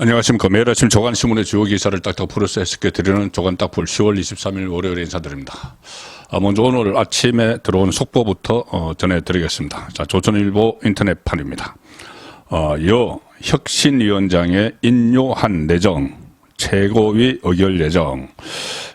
안녕하십니까. 매일 아침 조간신문의 주요 기사를 딱딱 풀어서 해석해 드리는 조간딱풀 10월 23일 월요일에 인사드립니다. 아, 먼저 오늘 아침에 들어온 속보부터 어, 전해드리겠습니다. 자, 조선일보 인터넷판입니다. 어, 여 혁신위원장의 인요한 내정 최고위 의결 예정.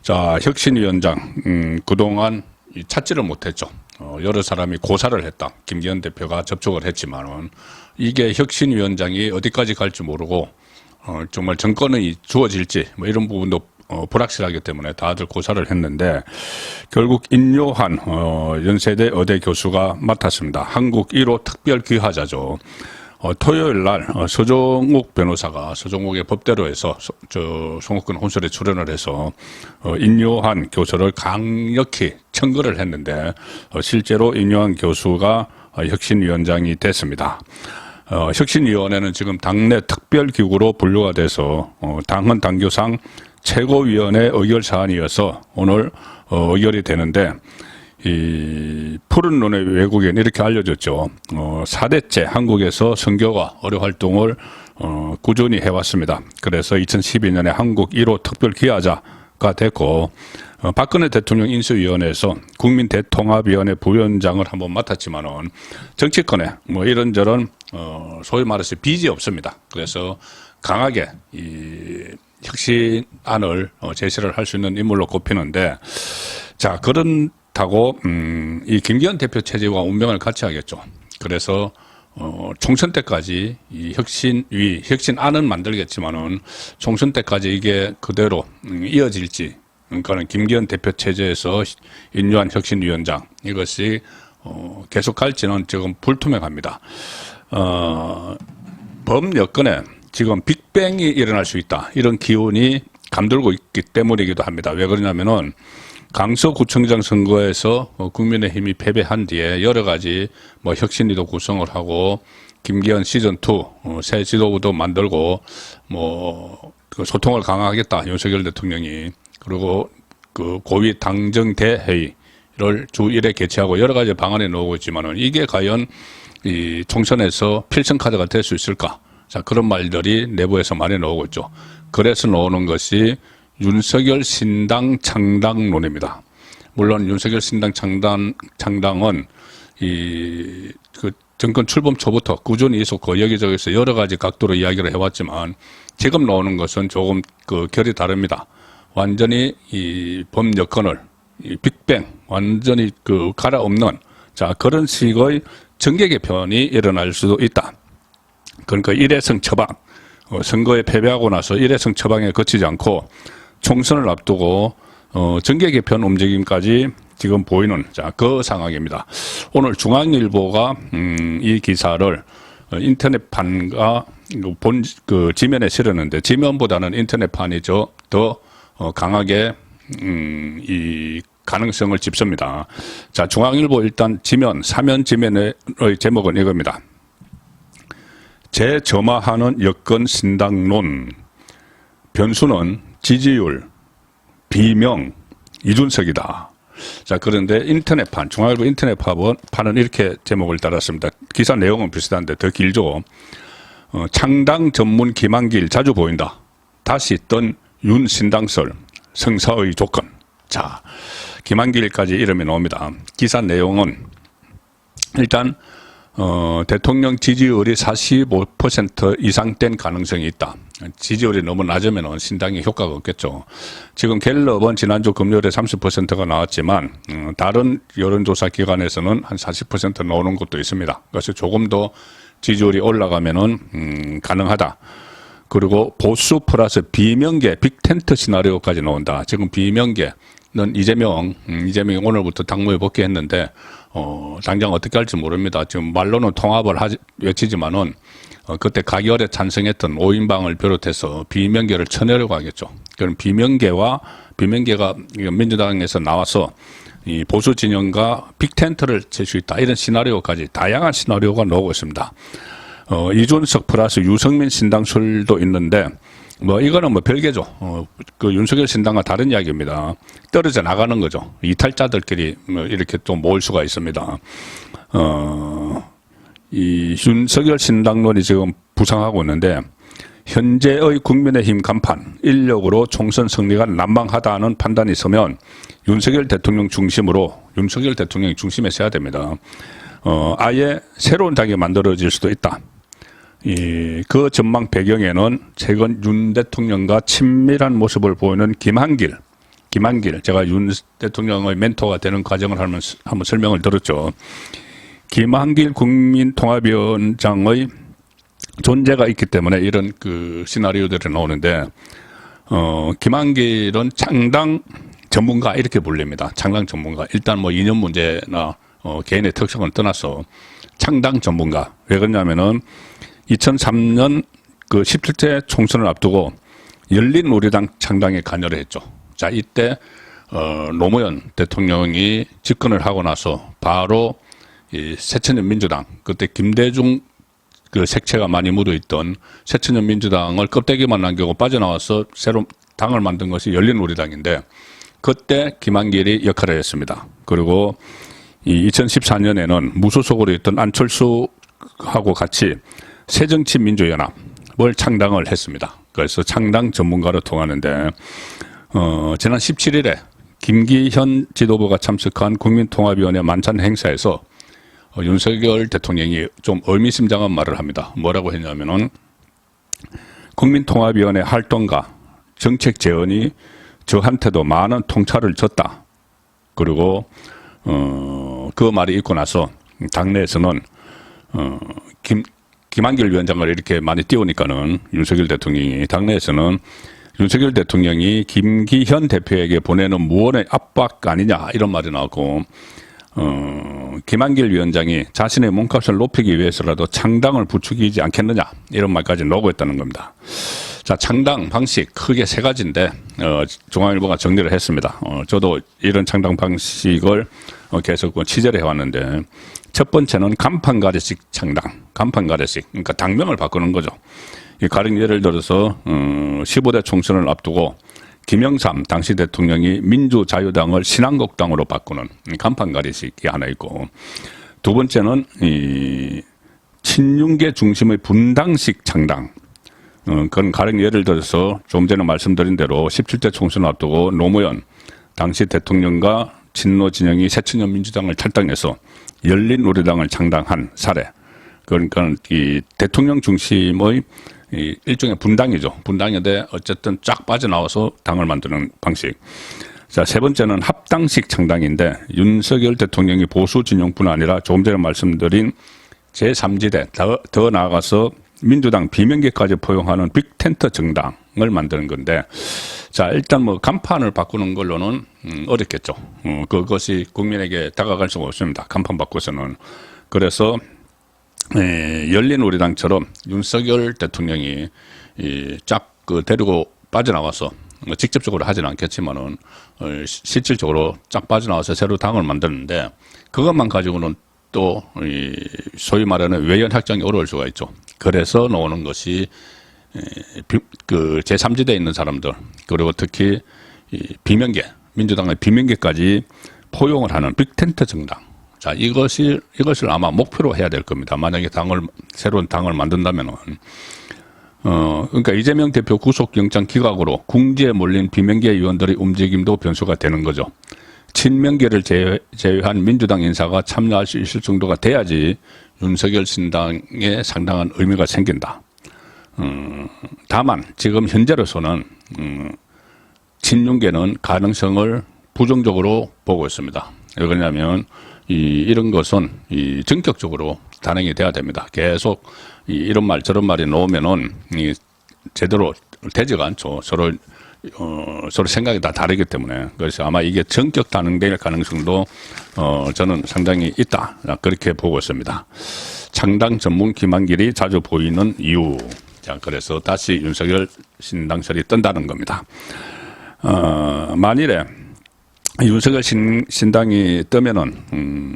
자, 혁신위원장 음, 그동안 이 찾지를 못했죠. 어, 여러 사람이 고사를 했다. 김기현 대표가 접촉을 했지만은 이게 혁신위원장이 어디까지 갈지 모르고 어, 정말 정권이 주어질지 뭐 이런 부분도 어, 불확실하기 때문에 다들 고사를 했는데 결국 인요한 어, 연세대 의대 교수가 맡았습니다. 한국 1호 특별 귀화자죠. 어, 토요일 날 어, 서종욱 변호사가 서종욱의 법대로에서 서, 저 송옥근 혼설에 출연을 해서 어, 인요한 교수를 강력히 청구를 했는데 어, 실제로 인요한 교수가 어, 혁신위원장이 됐습니다. 어, 혁신위원회는 지금 당내 특별기구로 분류가 돼서 어, 당헌 당규상 최고위원회 의결 사안이어서 오늘 어, 의결이 되는데 이 푸른 눈의 외국인 이렇게 알려졌죠. 어, 4대째 한국에서 선교와 의료 활동을 어, 꾸준히 해왔습니다. 그래서 2012년에 한국 1호 특별 기하자가 됐고 어, 박근혜 대통령 인수위원회에서 국민대통합위원회 부위원장을 한번 맡았지만은 정치권에 뭐 이런저런 어, 소위 말해서 빚이 없습니다. 그래서 강하게 이 혁신안을 어, 제시를 할 수 있는 인물로 꼽히는데 자 그렇다고 음, 이 김기현 대표 체제와 운명을 같이 하겠죠. 그래서 어, 총선 때까지 이 혁신 위 혁신안은 만들겠지만은 총선 때까지 이게 그대로 음, 이어질지 그러니까는 김기현 대표 체제에서 인류한 혁신위원장 이것이 어, 계속 갈지는 지금 불투명합니다. 어, 범 여건에 지금 빅뱅이 일어날 수 있다. 이런 기운이 감돌고 있기 때문이기도 합니다. 왜 그러냐면은 강서구청장 선거에서 어, 국민의힘이 패배한 뒤에 여러 가지 뭐 혁신위도 구성을 하고 김기현 시즌 2새 지도부도 만들고 뭐 그 소통을 강화하겠다 윤석열 대통령이 그리고 그 고위 당정 대 회의를 주 1회 개최하고 여러 가지 방안에 놓고 있지만은 이게 과연 이 총선에서 필승 카드가 될 수 있을까? 자 그런 말들이 내부에서 많이 나오고 있죠. 그래서 나오는 것이 윤석열 신당 창당론입니다. 물론 윤석열 신당 창당 창당은 이그 정권 출범 초부터 꾸준히 있었고 여기저기서 여러 가지 각도로 이야기를 해왔지만 지금 나오는 것은 조금 그 결이 다릅니다. 완전히 이법 여건을 이 빅뱅 완전히 그 갈아엎는 자 그런 식의 정계 개편이 일어날 수도 있다. 그러니까 일회성 처방 어, 선거에 패배하고 나서 일회성 처방에 거치지 않고 총선을 앞두고 어, 정계 개편 움직임까지 지금 보이는 자 그 상황입니다. 오늘 중앙일보가 음, 이 기사를 어, 인터넷판과 본 그 지면에 실었는데 지면보다는 인터넷판이 저더 어, 강하게 음, 이 가능성을 짚습니다. 자 중앙일보 일단 지면 사면 지면의 제목은 이겁니다. 재점화하는 여건 신당론 변수는 지지율 비명 이준석이다. 자 그런데 인터넷판 중앙일보 인터넷판은 판은 이렇게 제목을 달았습니다. 기사 내용은 비슷한데 더 길죠. 어, 창당 전문 김한길 자주 보인다. 다시 뜬 윤신당설 성사의 조건. 자 김한길까지 이름이 나옵니다. 기사 내용은 일단 어, 대통령 지지율이 45% 이상 된 가능성이 있다. 지지율이 너무 낮으면 신당이 효과가 없겠죠. 지금 갤럽은 지난주 금요일에 30%가 나왔지만 음, 다른 여론조사 기관에서는 한 40% 나오는 것도 있습니다. 그래서 조금 더 지지율이 올라가면은 음, 가능하다. 그리고 보수 플러스 비명계 빅텐트 시나리오까지 나온다. 지금 비명계 는 이재명, 음, 이재명이 오늘부터 당무에 복귀했는데 어, 당장 어떻게 할지 모릅니다. 지금 말로는 통합을 하지, 외치지만은 어, 그때 가결에 찬성했던 오인방을 비롯해서 비명계를 쳐내려고 하겠죠. 그럼 비명계와 비명계가 민주당에서 나와서 이 보수 진영과 빅텐트를 있다. 이런 시나리오까지 다양한 시나리오가 나오고 있습니다. 어, 이준석 플러스 유승민 신당술도 있는데 뭐 이거는 뭐 별개죠. 어, 그 윤석열 신당과 다른 이야기입니다. 떨어져 나가는 거죠. 이탈자들끼리 뭐 이렇게 또 모을 수가 있습니다. 어, 이 윤석열 신당론이 지금 부상하고 있는데 현재의 국민의힘 간판 인력으로 총선 승리가 난망하다는 판단이 서면 윤석열 대통령 중심으로 윤석열 대통령이 중심에 서야 됩니다. 어, 아예 새로운 당이 만들어질 수도 있다. 이, 그 전망 배경에는 최근 윤 대통령과 친밀한 모습을 보이는 김한길, 김한길, 제가 윤 대통령의 멘토가 되는 과정을 한번, 한번 설명을 들었죠. 김한길 국민통합위원장의 존재가 있기 때문에 이런 그 시나리오들이 나오는데, 어, 김한길은 창당 전문가 이렇게 불립니다. 창당 전문가. 일단 뭐 이념 문제나 어, 개인의 특성을 떠나서 창당 전문가. 왜 그러냐면은 2003년 그 17대 총선을 앞두고 열린 우리당 창당에 관여를 했죠. 자, 이때 어, 노무현 대통령이 집권을 하고 나서 바로 이 새천년 민주당 그때 김대중 그 색채가 많이 묻어 있던 새천년 민주당을 껍데기만 남기고 빠져나와서 새로 당을 만든 것이 열린 우리당인데 그때 김한길이 역할을 했습니다. 그리고 이 2014년에는 무소속으로 있던 안철수하고 같이 새정치민주연합을 창당을 했습니다. 그래서 창당 전문가로 통하는데 어, 지난 17일에 김기현 지도부가 참석한 국민통합위원회 만찬 행사에서 어, 윤석열 대통령이 좀 의미심장한 말을 합니다. 뭐라고 했냐면은 국민통합위원회 활동가 정책 재원이 저한테도 많은 통찰을 줬다. 그리고 어, 그 말이 있고 나서 당내에서는 어, 김 김한길 위원장을 이렇게 많이 띄우니까는 윤석열 대통령이 당내에서는 윤석열 대통령이 김기현 대표에게 보내는 무언의 압박 아니냐 이런 말이 나오고 어, 김한길 위원장이 자신의 몸값을 높이기 위해서라도 창당을 부추기지 않겠느냐 이런 말까지 노고했다는 겁니다. 자 창당 방식 크게 세 가지인데 어, 중앙일보가 정리를 했습니다. 어, 저도 이런 창당 방식을 어, 계속 그 취재를 해왔는데 첫 번째는 간판 가래식 창당, 간판 가래식 그러니까 당명을 바꾸는 거죠. 이 가령 예를 들어서 어, 15대 총선을 앞두고 김영삼 당시 대통령이 민주자유당을 신한국당으로 바꾸는 간판 가리식이 하나 있고 두 번째는 이 친윤계 중심의 분당식 창당. 어, 그건 가령 예를 들어서 좀 전에 말씀드린 대로 17대 총선을 앞두고 노무현 당시 대통령과 친노 진영이 새천년 민주당을 탈당해서 열린 우리당을 창당한 사례. 그러니까 이 대통령 중심의 이 일종의 분당이죠. 분당인데 어쨌든 쫙 빠져나와서 당을 만드는 방식. 자, 세 번째는 합당식 창당인데 윤석열 대통령이 보수 진영뿐 아니라 조금 전에 말씀드린 제3지대 더, 더 나아가서 민주당 비명계까지 포용하는 빅텐트 정당을 만드는 건데 자 일단 뭐 간판을 바꾸는 걸로는 음, 어렵겠죠. 어, 그것이 국민에게 다가갈 수가 없습니다. 간판 바꿔서는 그래서 에, 열린 우리당처럼 윤석열 대통령이 쫙그 데리고 빠져나와서 뭐 직접적으로 하지는 않겠지만은 어, 시- 실질적으로 쫙 빠져나와서 새로 당을 만드는데 그것만 가지고는 또이 소위 말하는 외연 확장이 어려울 수가 있죠. 그래서 나오는 것이 그 제3지대에 있는 사람들 그리고 특히 이 비명계 민주당의 비명계까지 포용을 하는 빅텐트 정당. 자 이것이 이것을 아마 목표로 해야 될 겁니다. 만약에 당을 새로운 당을 만든다면은 어 그러니까 이재명 대표 구속영장 기각으로 궁지에 몰린 비명계 의원들의 움직임도 변수가 되는 거죠. 친명계를 제외, 제외한 민주당 인사가 참여할 수 있을 정도가 돼야지 윤석열 신당에 상당한 의미가 생긴다. 음, 다만 지금 현재로서는 음, 친윤계는 가능성을 부정적으로 보고 있습니다. 왜 그러냐면 이, 이런 것은 이 전격적으로 단행이 돼야 됩니다. 계속 이, 이런 말 저런 말이 나오면은 이 제대로 되지가 않죠. 서로 어, 서로 생각이 다 다르기 때문에 그래서 아마 이게 전격 단행될 가능성도 어, 저는 상당히 있다 그렇게 보고 있습니다. 창당 전문 김한길이 자주 보이는 이유. 자, 그래서 다시 윤석열 신당설이 뜬다는 겁니다. 어, 만일에 윤석열 신, 신당이 뜨면은, 음,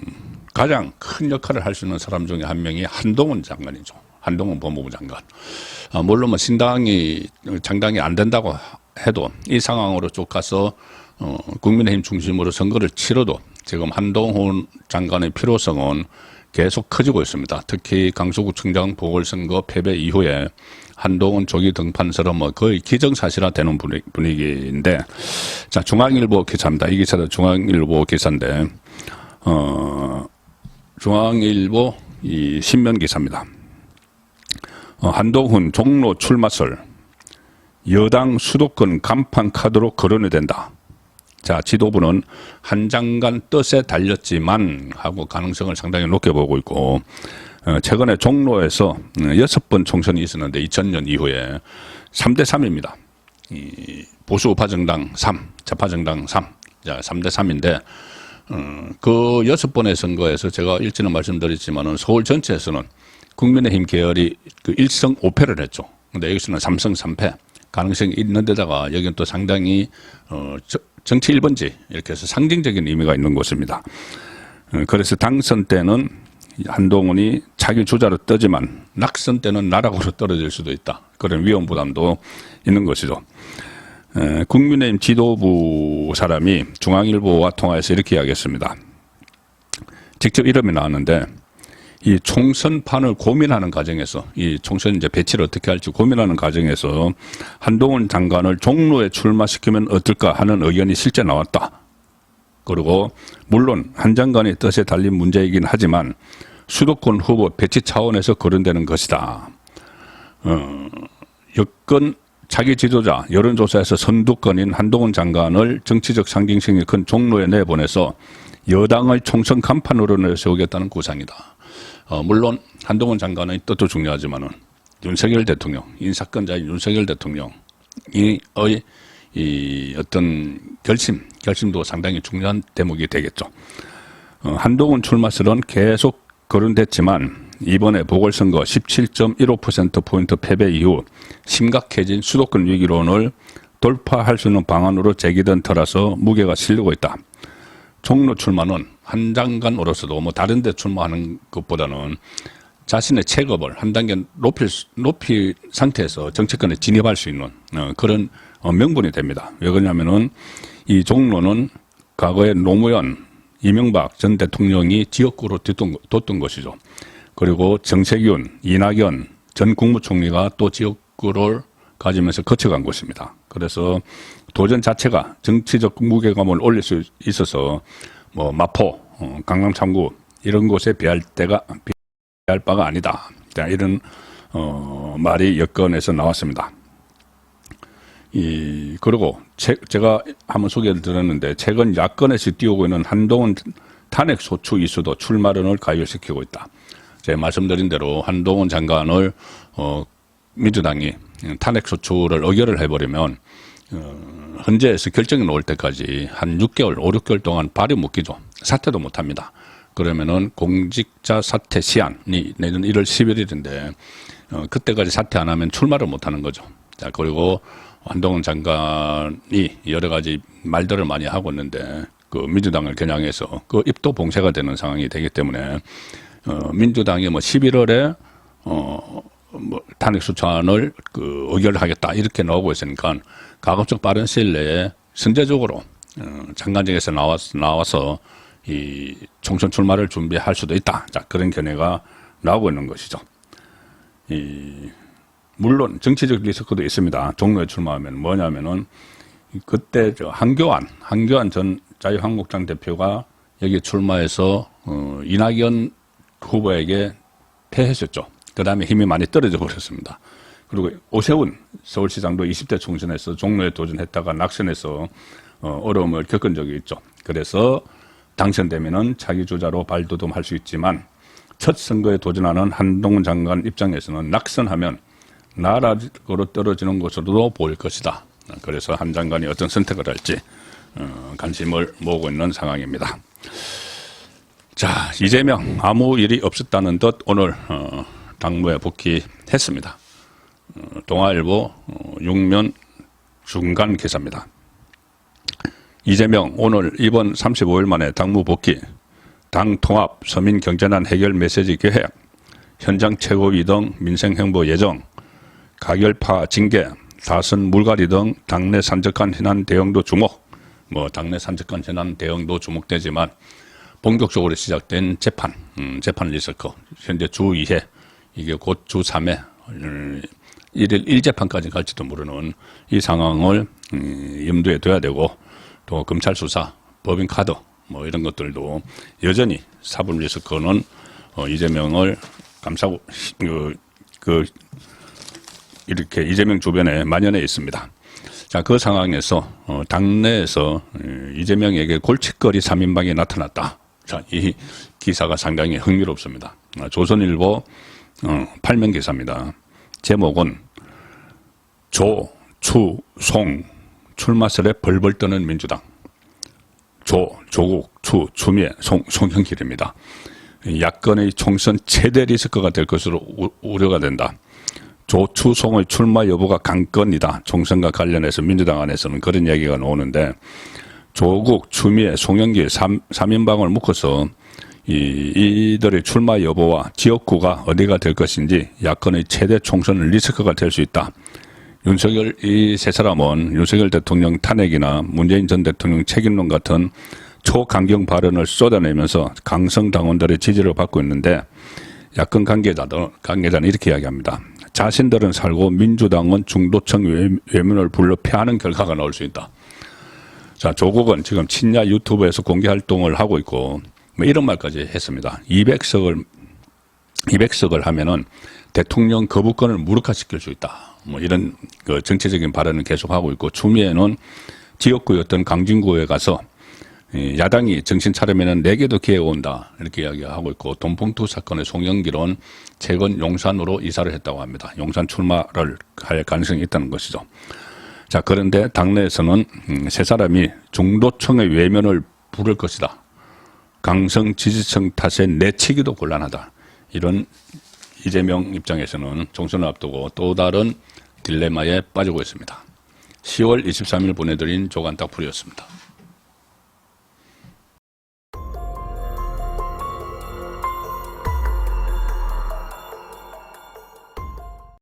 가장 큰 역할을 할 수 있는 사람 중에 한 명이 한동훈 장관이죠. 한동훈 법무부 장관. 아, 물론 뭐 신당이, 장당이 안 된다고 해도 이 상황으로 쭉 가서, 어, 국민의힘 중심으로 선거를 치러도 지금 한동훈 장관의 필요성은 계속 커지고 있습니다. 특히 강서구청장 보궐선거 패배 이후에 한동훈 조기 등판서로 뭐 거의 기정사실화되는 분위- 분위기인데 자 중앙일보 기사입니다. 이 기사도 중앙일보 기사인데 어 중앙일보 이 신면 기사입니다. 어, 한동훈 종로 출마설 여당 수도권 간판 카드로 거론이 된다. 자, 지도부는 한 장관 뜻에 달렸지만 하고 가능성을 상당히 높게 보고 있고 어, 최근에 종로에서 어, 여섯 번 총선이 있었는데 2000년 이후에 3대 3입니다. 이 보수 우파 정당 3, 좌파 정당 3. 자, 3대 3인데 어, 그 여섯 번의 선거에서 제가 일전에 말씀드렸지만은 서울 전체에서는 국민의힘 계열이 그 1승 5패를 했죠. 근데 여기서는 3승 3패 가능성이 있는 데다가 여기는 또 상당히 어, 저- 정치 1번지 이렇게 해서 상징적인 의미가 있는 곳입니다. 어, 그래서 당선 때는 한동훈이 자기 주자로 뜨지만 낙선 때는 나락으로 떨어질 수도 있다. 그런 위험 부담도 있는 것이죠. 에, 국민의힘 지도부 사람이 중앙일보와 통화해서 이렇게 이야기했습니다. 직접 이름이 나왔는데 이 총선판을 고민하는 과정에서 이 총선 이제 배치를 어떻게 할지 고민하는 과정에서 한동훈 장관을 종로에 출마시키면 어떨까 하는 의견이 실제 나왔다. 그리고 물론 한 장관의 뜻에 달린 문제이긴 하지만 수도권 후보 배치 차원에서 거론되는 것이다. 어, 여건 자기 지도자 여론조사에서 선두권인 한동훈 장관을 정치적 상징성이 큰 종로에 내보내서 여당을 총선 간판으로 내세우겠다는 구상이다. 어, 물론 한동훈 장관의 뜻도 중요하지만은 윤석열 대통령, 인사권자인 윤석열 대통령이 의 이 어떤 결심, 결심도 상당히 중요한 대목이 되겠죠. 어, 한동훈 출마설은 계속 거론됐지만 이번에 보궐선거 17.15%포인트 패배 이후 심각해진 수도권 위기론을 돌파할 수 있는 방안으로 제기된 터라서 무게가 실리고 있다. 종로 출마는 한 장관으로서도 뭐 다른 데 출마하는 것보다는 자신의 체급을 한 단계 높일, 수- 높이 상태에서 정치권에 진입할 수 있는 어, 그런 어, 명분이 됩니다. 왜 그러냐면은 이 종로는 과거에 노무현, 이명박 전 대통령이 지역구로 뒀던, 뒀던 것이죠. 그리고 정세균, 이낙연 전 국무총리가 또 지역구를 가지면서 거쳐간 곳입니다. 그래서 도전 자체가 정치적 무게감을 올릴 수 있어서 뭐 마포, 어, 강남 참구 이런 곳에 비할 때가 비할 바가 아니다. 자, 이런 어, 말이 여건에서 나왔습니다. 이 그리고 책- 제가 한번 소개를 드렸는데 최근 야권에서 띄우고 있는 한동훈 탄핵 소추 이수도 출마론을 가열시키고 있다. 제가 말씀드린 대로 한동훈 장관을 어, 민주당이 탄핵 소추를 의결을 해버리면 어, 헌재에서 결정이 나올 때까지 한 6개월, 5, 6개월 동안 발이 묶이죠. 사퇴도 못 합니다. 그러면은 공직자 사퇴 시한이 내년 1월 11일인데 어, 그때까지 사퇴 안 하면 출마를 못 하는 거죠. 자, 그리고 한동훈 장관이 여러 가지 말들을 많이 하고 있는데 그 민주당을 겨냥해서 그 입도 봉쇄가 되는 상황이 되기 때문에 어, 민주당이 뭐 11월에 어, 뭐 탄핵 수찬을 그 의결하겠다 이렇게 나오고 있으니까 가급적 빠른 시일 내에 선제적으로 어, 장관직에서 나와서, 나와서 이 총선 출마를 준비할 수도 있다. 자 그런 견해가 나오고 있는 것이죠. 이 물론 정치적 리스크도 있습니다. 종로에 출마하면 뭐냐면은 그때 저 한교안 한교안 전 자유한국당 대표가 여기 출마해서 어, 이낙연 후보에게 패했었죠. 그 다음에 힘이 많이 떨어져 버렸습니다. 그리고 오세훈 서울시장도 20대 총선에서 종로에 도전했다가 낙선해서 어, 어려움을 겪은 적이 있죠. 그래서 당선되면은 자기 주자로 발돋움할 수 있지만 첫 선거에 도전하는 한동훈 장관 입장에서는 낙선하면 나락으로 떨어지는 것으로도 보일 것이다. 그래서 한 장관이 어떤 선택을 할지 어, 관심을 모으고 있는 상황입니다. 자, 이재명 아무 일이 없었다는 듯 오늘 어, 당무에 복귀했습니다. 어, 동아일보 어, 6면 중간 기사입니다. 이재명 오늘 이번 35일 만에 당무 복귀, 당 통합, 서민 경제난 해결 메시지 계획, 현장 최고위 등 민생 행보 예정, 가결파 징계, 다선 물갈이 등 당내 산적한 현안 대응도 주목, 뭐 당내 산적한 현안 대응도 주목되지만 본격적으로 시작된 재판, 음, 재판 리서커 현재 주 2회 이게 곧 주 3회 음, 1일 1재판까지 갈지도 모르는 이 상황을 음, 염두에 둬야 되고 또 검찰 수사, 법인 카드 뭐 이런 것들도 여전히 사법 리스크는 어, 이재명을 감싸고 그, 그 이렇게 이재명 주변에 만연해 있습니다. 자, 그 상황에서 어, 당내에서 어, 이재명에게 골칫거리 3인방이 나타났다. 자, 이 기사가 상당히 흥미롭습니다. 아, 조선일보 어, 8면 기사입니다. 제목은 조, 추, 송 출마설에 벌벌 떠는 민주당. 조, 조국, 추, 추미애, 송, 송영길입니다. 야권의 총선 최대 리스크가 될 것으로 우- 우려가 된다. 조추송의 출마 여부가 관건이다. 총선과 관련해서 민주당 안에서는 그런 얘기가 나오는데 조국, 추미애, 송영길 3, 삼인방을 묶어서 이, 이들의 출마 여부와 지역구가 어디가 될 것인지 야권의 최대 총선 리스크가 될 수 있다. 윤석열 이 세 사람은 윤석열 대통령 탄핵이나 문재인 전 대통령 책임론 같은 초강경 발언을 쏟아내면서 강성 당원들의 지지를 받고 있는데 야권 관계자들 관계자는 이렇게 이야기합니다. 자신들은 살고 민주당은 중도층 외- 외면을 불러 패하는 결과가 나올 수 있다. 자, 조국은 지금 친야 유튜브에서 공개 활동을 하고 있고 뭐 이런 말까지 했습니다. 200석을 200석을 하면은 대통령 거부권을 무력화시킬 수 있다. 뭐 이런 그 정치적인 발언을 계속 하고 있고 추미애는 지역구였던 강진구에 가서 이 야당이 정신 차리면은 내게도 기회가 온다 이렇게 이야기하고 있고 돈봉투 사건의 송영길은 최근 용산으로 이사를 했다고 합니다. 용산 출마를 할 가능성이 있다는 것이죠. 자 그런데 당내에서는 음, 세 사람이 중도층의 외면을 부를 것이다. 강성 지지층 탓에 내치기도 곤란하다. 이런 이재명 입장에서는 총선을 앞두고 또 다른 딜레마에 빠지고 있습니다. 10월 23일 보내드린 조간딱 풀이었습니다.